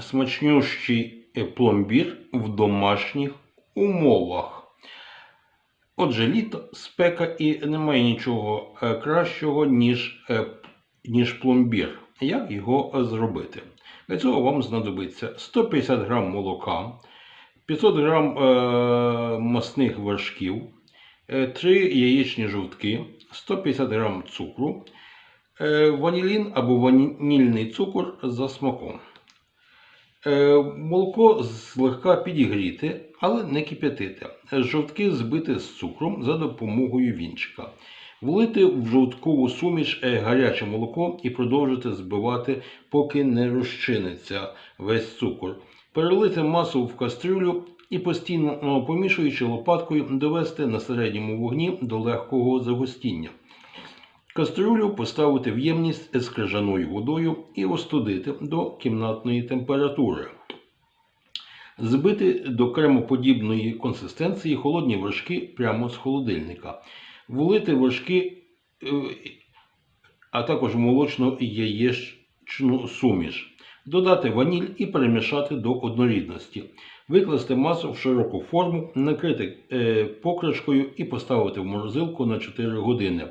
смачнющий е, пломбір в домашніх умовах. Отже, літо, спека і немає нічого е, кращого, ніж, е, ніж пломбір. Як його е, зробити? Для цього вам знадобиться 150 г молока, 500 г е, масних вершків, 3 яєчні жовтки, 150 г цукру, е, ванілін або ванільний цукор за смаком. Е, Молоко злегка підігріти, але не кип'ятити. Жовтки збити з цукром за допомогою вінчика. Влити в жовткову суміш е, гаряче молоко і продовжити збивати, поки не розчиниться весь цукор. Перелити масу в кастрюлю і постійно е, помішуючи лопаткою довести на середньому вогні до легкого загустіння. Кастрюлю поставити в ємність з крижаною водою і остудити до кімнатної температури. Збити до кремоподібної консистенції холодні вершки прямо з холодильника. Влити вершки, е, а також молочно яєчну суміш. Додати ваніль і перемішати до однорідності. Викласти масу в широку форму, накрити е, покришкою і поставити в морозилку на 4 години.